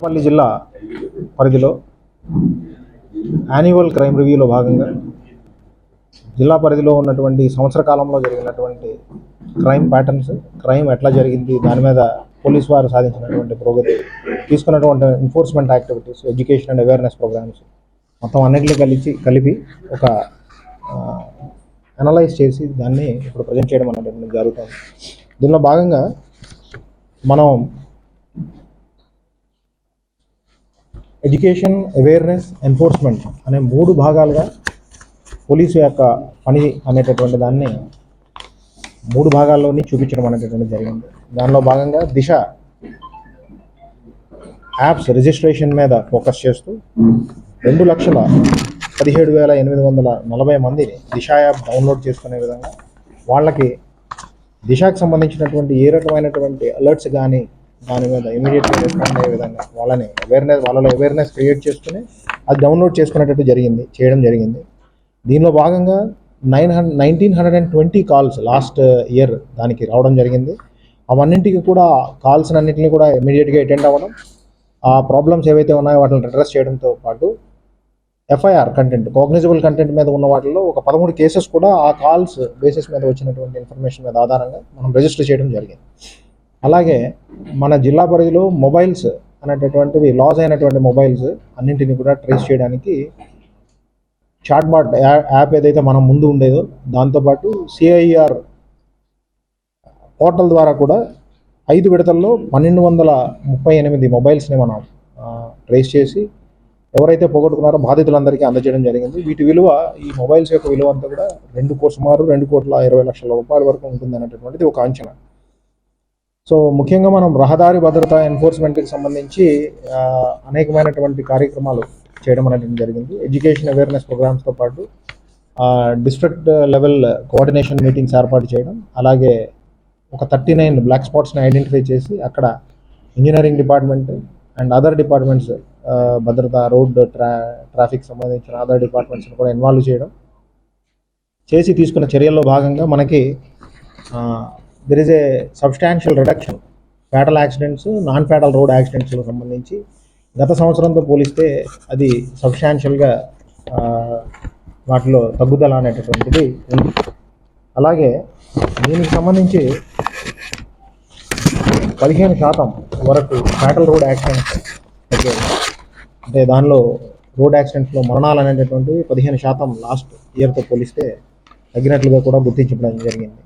పల్లి జిల్లా పరిధిలో యాన్యువల్ క్రైమ్ రివ్యూలో భాగంగా జిల్లా పరిధిలో ఉన్నటువంటి సంవత్సర కాలంలో జరిగినటువంటి క్రైమ్ ప్యాటర్న్స్ క్రైమ్ ఎట్లా జరిగింది దాని మీద పోలీస్ వారు సాధించినటువంటి పురోగతి తీసుకున్నటువంటి enforcement activities education and awareness programmes మొత్తం అన్నింటినీ కలిసి కలిపి ఒక అనలైజ్ చేసి దాన్ని ఇప్పుడు ప్రజెంట్ చేయడం అనేటువంటి జరుగుతుంది. దీనిలో భాగంగా మనం ఎడ్యుకేషన్ అవేర్నెస్ ఎన్ఫోర్స్మెంట్ అనే మూడు భాగాలుగా పోలీసు యొక్క పని అనేటటువంటి దాన్ని మూడు భాగాల్లోని చూపించడం అనేటటువంటి జరిగింది. దానిలో భాగంగా దిశ యాప్స్ రిజిస్ట్రేషన్ మీద ఫోకస్ చేస్తూ రెండు లక్షల పదిహేడు వేల ఎనిమిది వందల నలభై మందిని దిశ యాప్ డౌన్లోడ్ చేసుకునే విధంగా వాళ్ళకి దిశకు సంబంధించినటువంటి ఏ రకమైనటువంటి అలర్ట్స్ కానీ దాని మీద ఇమీడియట్గా రెస్పాండ్ అయ్యే విధంగా వాళ్ళని అవేర్నెస్ వాళ్ళలో అవేర్నెస్ క్రియేట్ చేసుకుని అది డౌన్లోడ్ చేసుకునేటట్టు జరిగింది చేయడం జరిగింది. దీనిలో భాగంగా nine hundred nineteen hundred and twenty calls last year దానికి రావడం జరిగింది. అవన్నింటికి కూడా కాల్స్ అన్నింటినీ కూడా ఇమీడియట్గా అటెండ్ అవ్వడం. ఆ ప్రాబ్లమ్స్ ఏవైతే ఉన్నాయో వాటిని అడ్రస్ చేయడంతో పాటు ఎఫ్ఐఆర్ కంటెంట్ కాగ్నిజబుల్ కంటెంట్ మీద ఉన్న వాటిలో ఒక పదమూడు కేసెస్ కూడా ఆ కాల్స్ బేసిస్ మీద వచ్చినటువంటి ఇన్ఫర్మేషన్ మీద ఆధారంగా మనం రిజిస్టర్ చేయడం జరిగింది. అలాగే మన జిల్లా పరిధిలో మొబైల్స్ అనేటటువంటివి లాస్ అయినటువంటి మొబైల్స్ అన్నింటిని కూడా ట్రేస్ చేయడానికి చాట్బాట్ యాప్ ఏదైతే మనం ముందు ఉండేదో దాంతోపాటు సిఐఆర్ పోర్టల్ ద్వారా కూడా ఐదు విడతల్లో పన్నెండు వందల ముప్పై ఎనిమిది మొబైల్స్ని మనం ట్రేస్ చేసి ఎవరైతే పోగొట్టుకున్నారో బాధితులందరికీ అందజేయడం జరిగింది. వీటి విలువ ఈ మొబైల్స్ యొక్క విలువ అంతా కూడా రెండు కోట్ల సుమారు రెండు కోట్ల ఇరవై లక్షల రూపాయల వరకు ఉంటుంది అనేటటువంటిది ఒక అంచనా. సో ముఖ్యంగా మనం రహదారి భద్రత ఎన్ఫోర్స్మెంట్కి సంబంధించి అనేకమైనటువంటి కార్యక్రమాలు చేయడం అనేది జరిగింది. ఎడ్యుకేషన్ అవేర్నెస్ ప్రోగ్రామ్స్తో పాటు డిస్ట్రిక్ట్ లెవెల్ కోఆర్డినేషన్ మీటింగ్స్ ఏర్పాటు చేయడం అలాగే ఒక థర్టీ నైన్ బ్లాక్ స్పాట్స్ని ఐడెంటిఫై చేసి అక్కడ engineering department and other departments భద్రత రోడ్ ట్రా ట్రాఫిక్ సంబంధించిన అదర్ డిపార్ట్మెంట్స్ని కూడా ఇన్వాల్వ్ చేయడం. చేసి తీసుకున్న చర్యల్లో భాగంగా మనకి there is a substantial reduction fatal accidents non fatal road యాక్సిడెంట్స్కి సంబంధించి గత సంవత్సరంతో పోలిస్తే అది సబ్స్టాన్షియల్గా వాటిలో తగ్గుదల అనేటటువంటిది ఉంది. అలాగే దీనికి సంబంధించి పదిహేను శాతం వరకు ఫ్యాటల్ రోడ్ యాక్సిడెంట్స్ తగ్గాయి. అంటే దానిలో రోడ్ యాక్సిడెంట్స్లో మరణాలు అనేటటువంటివి పదిహేను శాతం లాస్ట్ ఇయర్తో పోలిస్తే తగ్గినట్లుగా కూడా గుర్తించడం జరిగింది.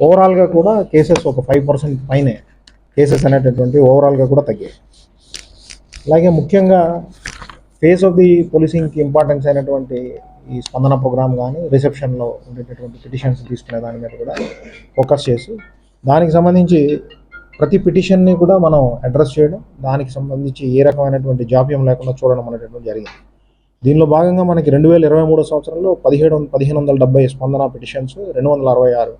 ఓవరాల్గా కూడా కేసెస్ ఒక ఫైవ్ పర్సెంట్ పైనే కేసెస్ అనేటటువంటి ఓవరాల్గా కూడా తగ్గాయి. అలాగే ముఖ్యంగా ఫేస్ ఆఫ్ ది పోలీసింగ్కి ఇంపార్టెన్స్ అయినటువంటి ఈ స్పందన ప్రోగ్రామ్ కానీ రిసెప్షన్లో ఉండేటటువంటి పిటిషన్స్ తీసుకునే దాని మీద కూడా ఫోకస్ చేసి దానికి సంబంధించి ప్రతి పిటిషన్ని కూడా మనం అడ్రస్ చేయడం దానికి సంబంధించి ఏ రకమైనటువంటి జాప్యం లేకుండా చూడడం అనేటటువంటి జరిగింది. దీనిలో భాగంగా మనకి రెండు వేల ఇరవై మూడో సంవత్సరంలో పదిహేడు పదిహేను వందల డెబ్బై స్పందన పిటిషన్స్ రెండు వందల అరవై ఆరు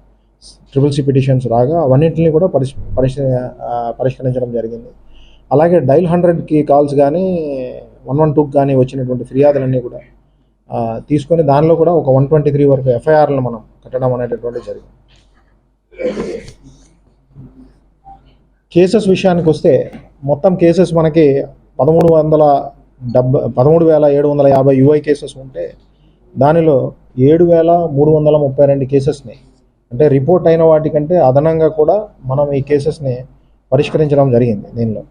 ట్రిపుల్ సి పిటిషన్స్ రాగా అవన్నింటిని కూడా పరిష్ పరిష్ పరిష్కరించడం జరిగింది. అలాగే డైల్ హండ్రెడ్కి కాల్స్ కానీ వన్ వన్ టూకి కానీ వచ్చినటువంటి ఫిర్యాదులన్నీ కూడా తీసుకొని దానిలో కూడా ఒక వన్ ట్వంటీ త్రీ వరకు ఎఫ్ఐఆర్లు మనం కట్టడం అనేటటువంటి జరిగింది. కేసెస్ విషయానికి వస్తే మొత్తం కేసెస్ మనకి పదమూడు వందల డెబ్బై పదమూడు వేల ఏడు వందల యాభై యూఐ కేసెస్ ఉంటే దానిలో ఏడు వేల మూడు వందల ముప్పై రెండు కేసెస్ని అంటే రిపోర్ట్ అయిన వాటికంటే అదనంగా కూడా మనం ఈ కేసెస్ని పరిష్కరించడం జరిగింది దీనిలో.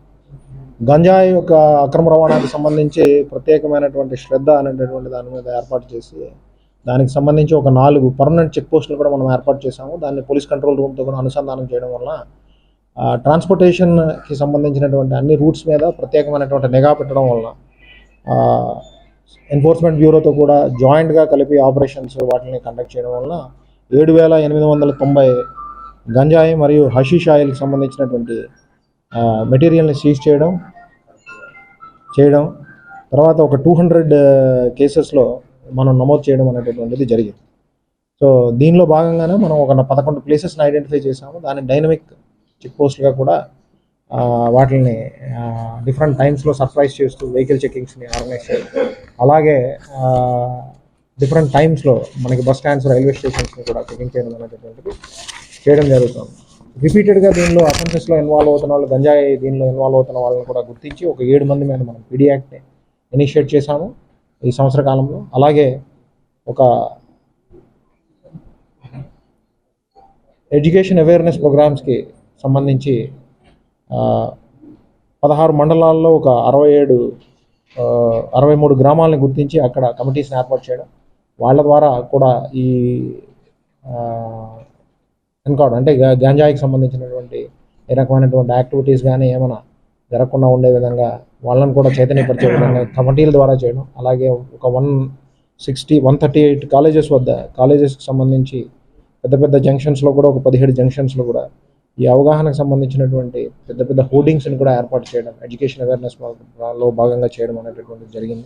గంజాయి యొక్క అక్రమ రవాణాకి సంబంధించి ప్రత్యేకమైనటువంటి శ్రద్ధ అనేటటువంటి దాని మీద ఏర్పాటు చేసి దానికి సంబంధించి ఒక నాలుగు పర్మనెంట్ చెక్ పోస్టులు కూడా మనం ఏర్పాటు చేసాము దాన్ని పోలీస్ కంట్రోల్ రూమ్తో కూడా అనుసంధానం చేయడం వల్ల ట్రాన్స్పోర్టేషన్కి సంబంధించినటువంటి అన్ని రూట్స్ మీద ప్రత్యేకమైనటువంటి నిఘా పెట్టడం వలన ఎన్ఫోర్స్మెంట్ బ్యూరోతో కూడా జాయింట్గా కలిపి ఆపరేషన్స్ వాటిని కండక్ట్ చేయడం వలన ఏడు వేల ఎనిమిది వందల తొంభై గంజాయి మరియు హషీష్ ఆయిల్కి సంబంధించినటువంటి మెటీరియల్ని సీజ్ చేయడం చేయడం తర్వాత ఒక టూ హండ్రెడ్ కేసెస్లో మనం నమోదు చేయడం అనేటటువంటిది జరిగింది. సో దీనిలో భాగంగానే మనం ఒక పదకొండు ప్లేసెస్ని ఐడెంటిఫై చేసాము దాన్ని డైనమిక్ చెక్ పోస్ట్గా కూడా వాటిని డిఫరెంట్ టైమ్స్లో సర్ప్రైజ్ చేస్తూ వెహికల్ చెకింగ్స్ని ఆర్గనైజ్ చేయడం అలాగే డిఫరెంట్ టైమ్స్లో మనకి బస్ స్టాండ్స్ రైల్వే స్టేషన్స్ని కూడా చెకింగ్ చేయడం అనేటటువంటిది చేయడం జరుగుతుంది. రిపీటెడ్గా దీనిలో అఫెన్సెస్లో ఇన్వాల్వ్ అవుతున్న వాళ్ళు గంజాయి దీనిలో ఇన్వాల్వ్ అవుతున్న వాళ్ళని కూడా గుర్తించి ఒక ఏడు మంది మీద మనం పీడీ యాక్ట్ని ఇనిషియేట్ చేశాము. ఈ సంవత్సర కాలంలో. అలాగే ఒక ఎడ్యుకేషన్ అవేర్నెస్ ప్రోగ్రామ్స్కి సంబంధించి పదహారు మండలాల్లో ఒక అరవై ఏడు అరవై మూడు గ్రామాలను గుర్తించి అక్కడ కమిటీస్ని ఏర్పాటు చేయడం వాళ్ళ ద్వారా కూడా ఈ ఎన్కౌంటర్ అంటే గా- గాంజాయికి సంబంధించినటువంటి ఏ రకమైనటువంటి యాక్టివిటీస్ కానీ ఏమైనా జరగకుండా ఉండే విధంగా వాళ్ళని కూడా చైతన్యపరిచే విధంగా కమిటీల ద్వారా చేయడం అలాగే ఒక one sixty one thirty eight colleges వద్ద కాలేజెస్కి సంబంధించి పెద్ద పెద్ద జంక్షన్స్లో కూడా ఒక పదిహేడు జంక్షన్స్లో కూడా ఈ అవగాహనకు సంబంధించినటువంటి పెద్ద పెద్ద హోర్డింగ్స్ని కూడా ఏర్పాటు చేయడం ఎడ్యుకేషన్ అవేర్నెస్లో భాగంగా చేయడం అనేటటువంటిది జరిగింది.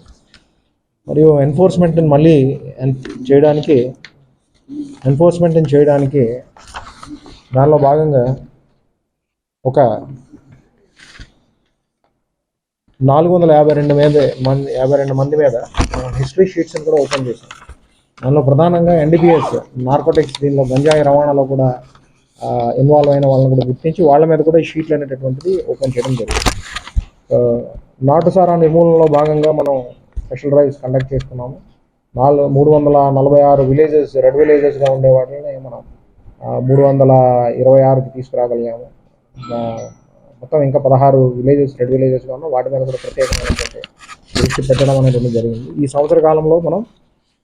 మరియు ఎన్ఫోర్స్మెంట్ని మళ్ళీ ఎన్ చేయడానికి ఎన్ఫోర్స్మెంట్ని చేయడానికి దానిలో భాగంగా ఒక నాలుగు వందల యాభై రెండు మీద మంది యాభై రెండు మంది మీద హిస్టరీ షీట్స్ని కూడా ఓపెన్ చేశాం. దానిలో ప్రధానంగా ఎన్డీపీఎస్ నార్కోటిక్స్ దీనిలో గంజాయి రవాణాలో కూడా ఇన్వాల్వ్ అయిన వాళ్ళని కూడా గుర్తించి వాళ్ళ మీద కూడా ఈ షీట్లు అనేటటువంటిది ఓపెన్ చేయడం జరిగింది. నాటు నాటుసారా నిర్మూలనలో భాగంగా మనం స్పెషల్ డ్రైవ్స్ కండక్ట్ చేసుకున్నాము నాలుగు మూడు వందల నలభై ఆరు విలేజెస్ రెడ్ విలేజెస్గా ఉండే వాటిని మనం మూడు వందల ఇరవై ఆరుకి తీసుకురాగలిగాము. మొత్తం ఇంకా పదహారు విలేజెస్ రెడ్ విలేజెస్గా ఉన్న వాటి మీద కూడా ప్రత్యేకమైనటువంటి దృష్టి పెట్టడం అనేది జరిగింది. ఈ సంవత్సర కాలంలో మనం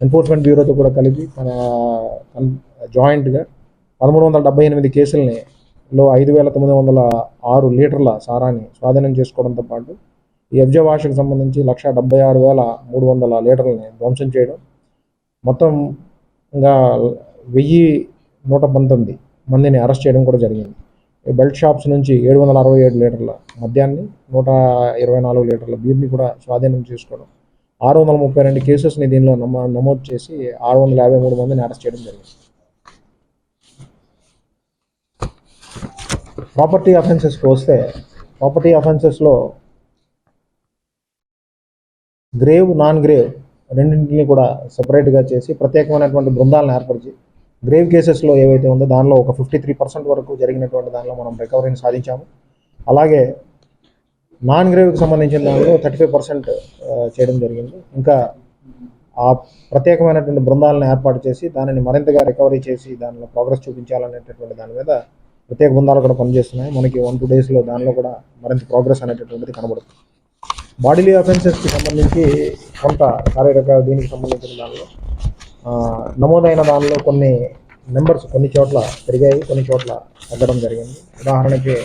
ఎన్ఫోర్స్మెంట్ బ్యూరోతో కూడా కలిపి మన జాయింట్గా పదమూడు వందల డెబ్బై ఎనిమిది కేసులని లో ఐదు వేల తొమ్మిది వందల ఆరు లీటర్ల సారాన్ని స్వాధీనం చేసుకోవడంతో పాటు ఈ ఎఫ్జ భాషకు సంబంధించి లక్ష డెబ్బై ఆరు వేల మూడు వందల లీటర్లని ధ్వంసం చేయడం. మొత్తం ఇంకా వెయ్యి నూట పంతొమ్మిది మందిని అరెస్ట్ చేయడం కూడా జరిగింది. ఈ బెల్ట్ షాప్స్ నుంచి ఏడు వందల అరవై ఏడు లీటర్ల మద్యాన్ని నూట ఇరవై నాలుగు లీటర్ల బీర్ని కూడా స్వాధీనం చేసుకోవడం. ఆరు వందల ముప్పై రెండు కేసెస్ని దీనిలో నమో నమోదు చేసి ఆరు వందల యాభై మూడు మందిని అరెస్ట్ చేయడం జరిగింది. ప్రాపర్టీ అఫెన్సెస్కి వస్తే ప్రాపర్టీ అఫెన్సెస్లో గ్రేవ్ నాన్ గ్రేవ్ రెండింటిని కూడా సపరేట్గా చేసి ప్రత్యేకమైనటువంటి బృందాలను ఏర్పరిచి గ్రేవ్ కేసెస్లో ఏవైతే ఉందో దానిలో ఒక ఫిఫ్టీ త్రీ పర్సెంట్ వరకు జరిగినటువంటి దానిలో మనం రికవరీని సాధించాము. అలాగే నాన్ గ్రేవ్కి సంబంధించిన దానిలో థర్టీ ఫైవ్ పర్సెంట్ చేయడం జరిగింది. ఇంకా ఆ ప్రత్యేకమైనటువంటి బృందాలను ఏర్పాటు చేసి దానిని మరింతగా రికవరీ చేసి దానిలో ప్రోగ్రెస్ చూపించాలనేటటువంటి దాని మీద ప్రత్యేక బృందాలు కూడా పనిచేస్తున్నాయి. మనకి వన్ టూ డేస్లో దానిలో కూడా మరింత ప్రోగ్రెస్ అనేటటువంటిది కనబడుతుంది. బాడీలీ అఫెన్సెస్కి సంబంధించి కొంత శారీరక దీనికి సంబంధించిన దానిలో నమోదైన దానిలో కొన్ని నెంబర్స్ కొన్ని చోట్ల పెరిగాయి కొన్ని చోట్ల తగ్గడం జరిగింది. ఉదాహరణకి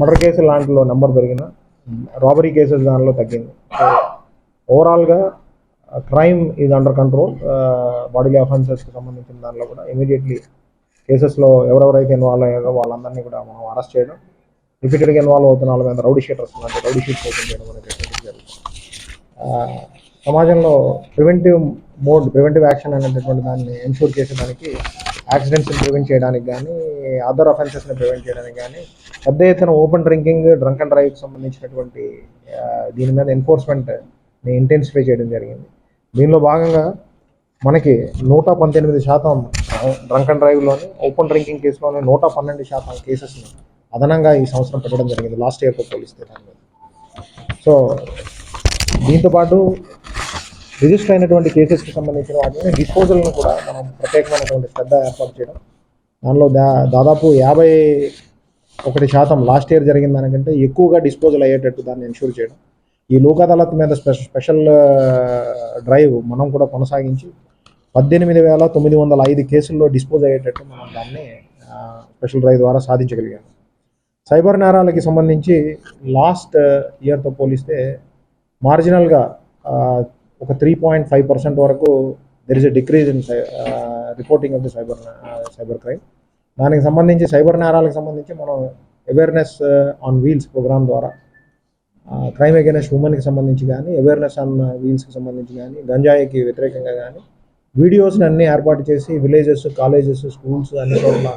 మర్డర్ కేసులు లాంటిలో నెంబర్ పెరిగిన రాబరీ కేసెస్ దానిలో తగ్గింది. ఓవరాల్గా crime is under control bodily అఫెన్సెస్కి సంబంధించిన దానిలో కూడా ఇమీడియట్లీ కేసెస్లో ఎవరెవరైతే ఇన్వాల్వ్ అయ్యారో వాళ్ళందరినీ కూడా మనం అరెస్ట్ చేయడం రిపీటెడ్గా ఇన్వాల్వ్ అవుతున్న వాళ్ళ మీద రౌడీ షీటర్స్ అంటే రౌడీ షీట్స్ ఓపెన్ చేయడం అనేటటువంటిది జరుగుతుంది సమాజంలో ప్రివెంటివ్ మోడ్ ప్రివెంటివ్ యాక్షన్ అనేటటువంటి దాన్ని ఎన్షూర్ చేసేదానికి యాక్సిడెంట్స్ని ప్రివెంట్ చేయడానికి కానీ అదర్ అఫెన్సెస్ని ప్రివెంట్ చేయడానికి కానీ పెద్ద ఎత్తున ఓపెన్ డ్రింకింగ్ డ్రంక్ అండ్ డ్రైవ్కి సంబంధించినటువంటి దీని మీద ఎన్ఫోర్స్మెంట్ని ఇంటెన్సిఫై చేయడం జరిగింది. దీనిలో భాగంగా మనకి నూట పంతొమ్మిది శాతం డ్రంక్ అండ్ డ్రైవ్లోని ఓపెన్ డ్రింకింగ్ కేసులోనే నూట పన్నెండు శాతం కేసెస్ని అదనంగా ఈ సంవత్సరం పెట్టడం జరిగింది. లాస్ట్ ఇయర్తో పోలిస్తే దాని మీద సో దీంతోపాటు రిజిస్టర్ అయినటువంటి కేసెస్కి సంబంధించిన వాటిని డిస్పోజల్ను కూడా మనం ప్రత్యేకమైనటువంటి శ్రద్ధ ఏర్పాటు చేయడం. దానిలో దా దాదాపు యాభై ఒకటి శాతం లాస్ట్ ఇయర్ జరిగిన దానికంటే ఎక్కువగా డిస్పోజల్ అయ్యేటట్టు దాన్ని ఎన్షూర్ చేయడం. ఈ లోక్ అదాలత్ మీద స్పెషల్ స్పెషల్ డ్రైవ్ మనం కూడా కొనసాగించి పద్దెనిమిది వేల తొమ్మిది వందల ఐదు కేసుల్లో డిస్పోజ్ అయ్యేటట్టు మనం దాన్ని స్పెషల్ డ్రైవ్ ద్వారా సాధించగలిగాము. సైబర్ నేరాలకి సంబంధించి లాస్ట్ ఇయర్తో పోలిస్తే మార్జినల్గా ఒక త్రీ పాయింట్ ఫైవ్ పర్సెంట్ వరకు there is a decrease in reporting of the cyber cyber crime దానికి సంబంధించి సైబర్ నేరాలకు సంబంధించి మనం అవేర్నెస్ ఆన్ వీల్స్ ప్రోగ్రామ్ ద్వారా క్రైమ్ అగేనెస్ట్ ఉమెన్కి సంబంధించి కానీ అవేర్నెస్ ఆన్ వీల్స్కి సంబంధించి కానీ గంజాయికి వ్యతిరేకంగా కానీ వీడియోస్ని అన్నీ ఏర్పాటు చేసి విలేజెస్ కాలేజెస్ స్కూల్స్ అన్ని చోట్ల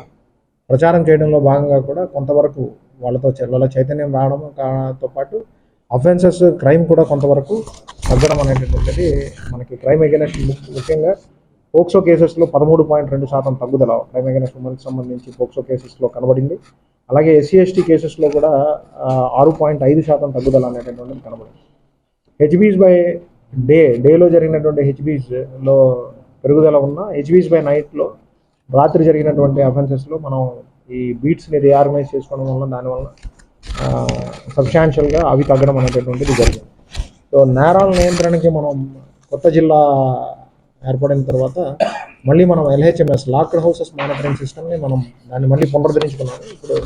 ప్రచారం చేయడంలో భాగంగా కూడా కొంతవరకు వాళ్ళతో వాళ్ళ చైతన్యం రావడంతో పాటు అఫెన్సెస్ క్రైమ్ కూడా కొంతవరకు తగ్గడం అనేటటువంటిది మనకి క్రైమ్ అగైనెస్ట్ ముఖ్యంగా పోక్సో కేసెస్లో పదమూడు పాయింట్ రెండు శాతం తగ్గుదల క్రైమ్ అగైన్స్ ఉమెన్కి సంబంధించి పోక్సో కేసెస్లో కనబడింది. అలాగే ఎస్సీ ఎస్టీ కేసెస్లో కూడా ఆరు పాయింట్ ఐదు శాతం తగ్గుదల అనేటటువంటిది కనబడింది. హెచ్బీస్ బై డే డేలో జరిగినటువంటి హెచ్బీస్లో పెరుగుదల ఉన్న హెచ్బీస్ బై నైట్లో రాత్రి జరిగినటువంటి అఫెన్సెస్లో మనం ఈ బీట్స్ని రీఆర్గనైజ్ చేసుకోవడం వల్ల దానివల్ల సబ్స్టాన్షియల్గా అవి తగ్గడం అనేటటువంటిది జరిగింది. సో నేరాల నియంత్రణకి మనం కొత్త జిల్లా ఏర్పడిన తర్వాత మళ్ళీ మనం ఎల్హెచ్ఎంఎస్ లాక్డ్ హౌసెస్ మానిటరింగ్ సిస్టమ్ని మనం దాన్ని మళ్ళీ పునరుద్ధరించుకున్నాము. ఇప్పుడు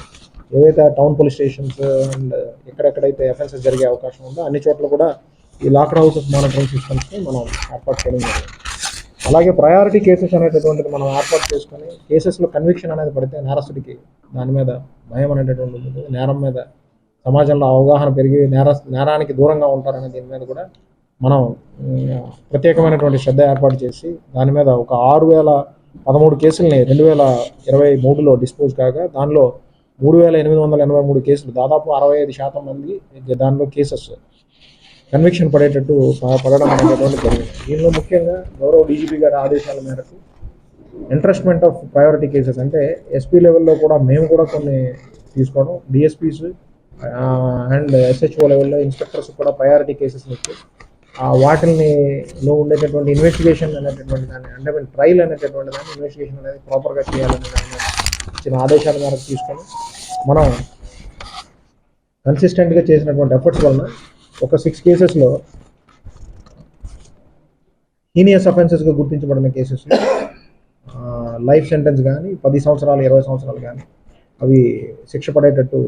ఏవైతే టౌన్ పోలీస్ స్టేషన్స్ అండ్ ఎక్కడెక్కడైతే ఎఫెన్సెస్ జరిగే అవకాశం ఉందో అన్ని చోట్ల కూడా ఈ లాక్డ్ హౌసెస్ మానిటరింగ్ సిస్టమ్స్ని మనం ఏర్పాటు చేయడం జరిగింది. అలాగే ప్రయారిటీ కేసెస్ అనేటటువంటిది మనం ఏర్పాటు చేసుకొని కేసెస్లో కన్విక్షన్ అనేది పడితే నేరస్తుడికి దాని మీద భయం అనేటటువంటిది ఉంటుంది. నేరం మీద సమాజంలో అవగాహన పెరిగి నేర నేరానికి దూరంగా ఉంటారనే దీని మీద కూడా మనం ప్రత్యేకమైనటువంటి శ్రద్ధ ఏర్పాటు చేసి దాని మీద ఒక ఆరు వేల పదమూడు కేసుల్ని రెండు వేల ఇరవై మూడులో డిస్పోజ్ కాగా దానిలో మూడు వేల ఎనిమిది వందల ఎనభై మూడు కేసులు దాదాపు అరవై ఐదు శాతం మంది దానిలో కేసెస్ కన్విక్షన్ పడేటట్టు పడడం అనేటటువంటి జరిగింది. దీనిలో ముఖ్యంగా గౌరవ డీజీపీ గారి ఆదేశాల మేరకు ఇంట్రెస్ట్మెంట్ ఆఫ్ ప్రయారిటీ కేసెస్ అంటే ఎస్పీ లెవెల్లో కూడా మేము కూడా కొన్ని తీసుకోవడం డిఎస్పీస్ అండ్ ఎస్హెచ్ఓ లెవెల్లో ఇన్స్పెక్టర్స్ కూడా ప్రయారిటీ కేసెస్ ఇచ్చి ఆ వాటిని లో ఉండేటటువంటి ఇన్వెస్టిగేషన్ అనేటటువంటి దాన్ని అంటే మీన్ ట్రయల్ అనేటటువంటి దాన్ని ఇన్వెస్టిగేషన్ అనేది ప్రాపర్గా చేయాలనే దాని ఇచ్చిన ఆదేశాల మేరకు తీసుకొని మనం కన్సిస్టెంట్గా చేసినటువంటి ఎఫర్ట్స్ వలన ఒక సిక్స్ కేసెస్లో హీనియస్ అఫెన్సెస్గా గుర్తించబడిన కేసెస్ లైఫ్ సెంటెన్స్ కానీ పది సంవత్సరాలు ఇరవై సంవత్సరాలు కానీ అవి శిక్ష పడేటట్టు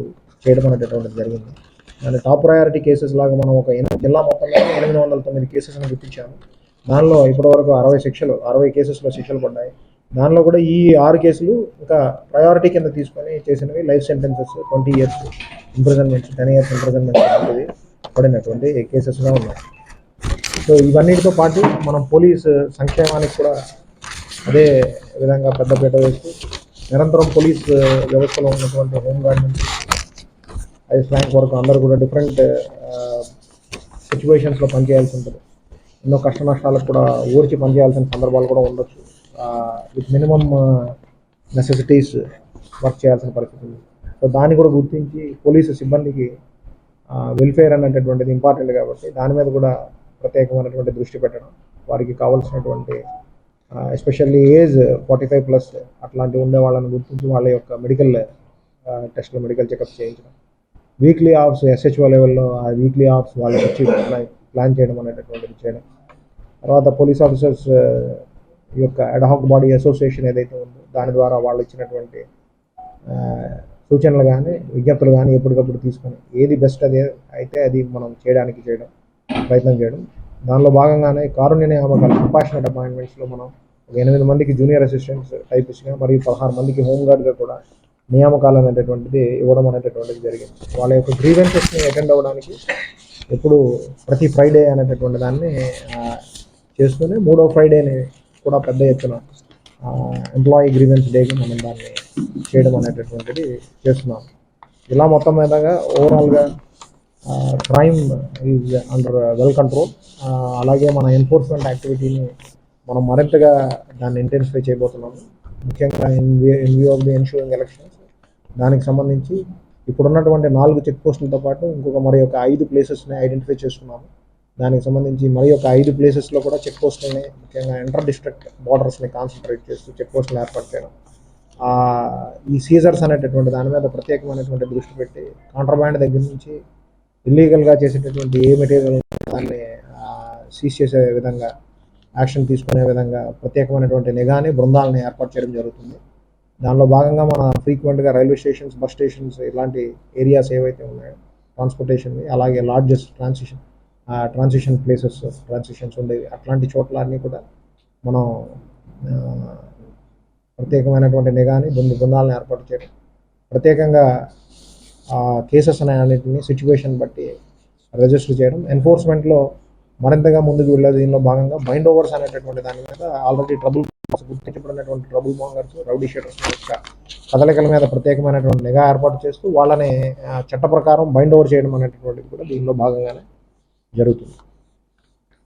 చేయడం అనేటటువంటిది జరిగింది. దాని టాప్ ప్రయారిటీ కేసెస్ లాగా మనం ఒక జిల్లా మొత్తంలో ఎనిమిది వందల తొమ్మిది కేసెస్ని గుర్తించాము. దానిలో ఇప్పటివరకు అరవై శిక్షలు అరవై కేసెస్లో శిక్షలు పడ్డాయి. దానిలో కూడా ఈ ఆరు కేసులు ఇంకా ప్రయారిటీ కింద తీసుకొని చేసినవి life sentences twenty years imprisonments ten years imprisonments లాంటివి. పడినటువంటి కేసెస్గా ఉన్నాయి. సో ఇవన్నిటితో పాటు మనం పోలీస్ సంక్షేమానికి కూడా అదే విధంగా పెద్దపీట వేస్తూ నిరంతరం పోలీస్ వ్యవస్థలో ఉన్నటువంటి హోంగార్డ్ నుంచి ఐఎస్ ర్యాంక్ వరకు అందరూ కూడా డిఫరెంట్ సిచ్యువేషన్స్లో పనిచేయాల్సి ఉంటుంది. ఎన్నో కష్ట నష్టాలకు కూడా ఊర్చి పనిచేయాల్సిన సందర్భాలు కూడా ఉండొచ్చు. విత్ మినిమమ్ నెసెసిటీస్ వర్క్ చేయాల్సిన పరిస్థితులు సో దాన్ని కూడా గుర్తించి పోలీసు సిబ్బందికి వెల్ఫేర్ అనేటటువంటిది ఇంపార్టెంట్ కాబట్టి దాని మీద కూడా ప్రత్యేకమైనటువంటి దృష్టి పెట్టడం వారికి కావాల్సినటువంటి especially age forty five plus అట్లాంటి ఉండే వాళ్ళని గుర్తించి వాళ్ళ యొక్క మెడికల్ టెస్ట్లు మెడికల్ చెకప్ చేయించడం. వీక్లీ ఆఫ్స్ ఎస్హెచ్ఓ లెవెల్లో ఆ వీక్లీ ఆఫ్స్ వాళ్ళకి వచ్చి ప్లాన్ చేయడం అనేటటువంటిది చేయడం. తర్వాత పోలీస్ ఆఫీసర్స్ యొక్క అడ్హాక్ బాడీ అసోసియేషన్ ఏదైతే ఉందో దాని ద్వారా వాళ్ళు ఇచ్చినటువంటి సూచనలు కానీ విజ్ఞప్తులు కానీ ఎప్పటికప్పుడు తీసుకొని ఏది బెస్ట్ అదే అయితే అది మనం చేయడానికి చేయడం ప్రయత్నం చేయడం. దానిలో భాగంగానే కారుణ్య నియామకాలు కంపాషనెట్ అపాయింట్మెంట్స్లో మనం ఒక ఎనిమిది మందికి జూనియర్ అసిస్టెంట్స్ టైపిస్ట్గా మరియు పదహారు మందికి హోంగార్డ్గా కూడా నియామకాలు అనేటటువంటిది ఇవ్వడం అనేటటువంటిది జరిగింది. వాళ్ళ యొక్క గ్రీవెన్సెస్ని అటెండ్ అవ్వడానికి ఎప్పుడు ప్రతి ఫ్రైడే అనేటటువంటి దాన్ని చేస్తూనే మూడో ఫ్రైడేని కూడా పెద్ద ఎత్తున ఎంప్లాయీ గ్రీవెన్స్ డేగా మనం దాన్ని చేయడం అనేటటువంటిది చేస్తున్నాం. ఇలా మొత్తం మీదగా ఓవరాల్గా crime is under well control అలాగే మన ఎన్ఫోర్స్మెంట్ యాక్టివిటీని మనం మరింతగా దాన్ని ఇంటెన్సిఫై చేయబోతున్నాము. ముఖ్యంగా in view of the ensuring elections దానికి సంబంధించి ఇప్పుడున్నటువంటి నాలుగు చెక్ పోస్టులతో పాటు ఇంకొక మరి ఒక ఐదు ప్లేసెస్ని ఐడెంటిఫై చేసుకున్నాము. దానికి సంబంధించి మరి ఒక ఐదు ప్లేసెస్లో కూడా చెక్ పోస్టులని ముఖ్యంగా ఇంటర్ డిస్ట్రిక్ట్ బార్డర్స్ని కాన్సన్ట్రేట్ చేస్తూ చెక్ పోస్టులు ఏర్పాటు చేయడం. ఈ సీజర్స్ అనేటటువంటి దాని మీద ప్రత్యేకమైనటువంటి దృష్టి పెట్టి కాంట్రబ్యాండ్ దగ్గర నుంచి ఇల్లీగల్గా చేసేటటువంటి ఏ మెటీరియల్ దాన్ని సీజ్ చేసే విధంగా యాక్షన్ తీసుకునే విధంగా ప్రత్యేకమైనటువంటి నిఘాని బృందాలని ఏర్పాటు చేయడం జరుగుతుంది. దానిలో భాగంగా మన ఫ్రీక్వెంట్గా రైల్వే స్టేషన్స్ బస్ స్టేషన్స్ ఇలాంటి ఏరియాస్ ఏవైతే ఉన్నాయో ట్రాన్స్పోర్టేషన్ అలాగే largest transition transition places transitions ఉండేవి అట్లాంటి చోట్ల అన్నీ కూడా మనం ప్రత్యేకమైనటువంటి నిఘాని బృంద బృందాలను ఏర్పాటు చేయడం. ప్రత్యేకంగా కేసెస్ కేసెస్ అన్నింటిని సిచ్యువేషన్ బట్టి రిజిస్టర్ చేయడం. ఎన్ఫోర్స్మెంట్లో మరింతగా ముందుకు వెళ్ళే దీనిలో భాగంగా బైండ్ ఓవర్స్ అనేటటువంటి దాని మీద ఆల్రెడీ ట్రబుల్ గుర్తించబడినటువంటి ట్రబుల్ మాంగర్స్ రౌడీ షీటర్స్ యొక్క కదలికల మీద ప్రత్యేకమైనటువంటి నిఘా ఏర్పాటు చేస్తూ వాళ్ళని చట్ట ప్రకారం బైండ్ ఓవర్ చేయడం అనేటటువంటిది కూడా దీనిలో భాగంగానే జరుగుతుంది.